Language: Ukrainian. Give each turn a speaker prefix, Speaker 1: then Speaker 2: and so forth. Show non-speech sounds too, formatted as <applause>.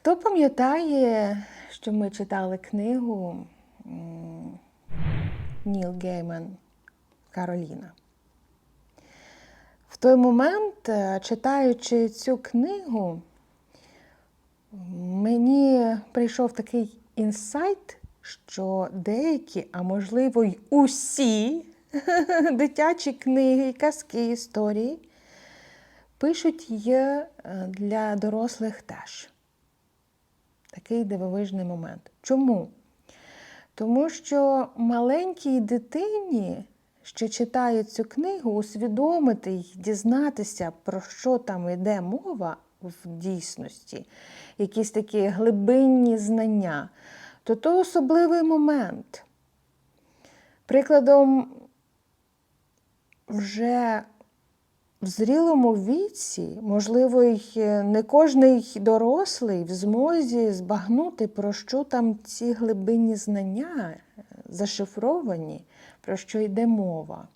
Speaker 1: Хто пам'ятає, що ми читали книгу Ніл Гейман Кароліна? В той момент, е, читаючи цю книгу, мені прийшов такий інсайт, що деякі, а можливо й усі <laughs> дитячі книги, казки, історії пишуть є е, для дорослих теж. Такий дивовижний момент. Чому? Тому що маленькій дитині, що читає цю книгу, усвідомити й дізнатися, про що там йде мова в дійсності, якісь такі глибинні знання, то то особливий момент. Прикладом, вже в зрілому віці, можливо, й не кожний дорослий в змозі збагнути, про що там ці глибинні знання е, зашифровані, про що йде мова.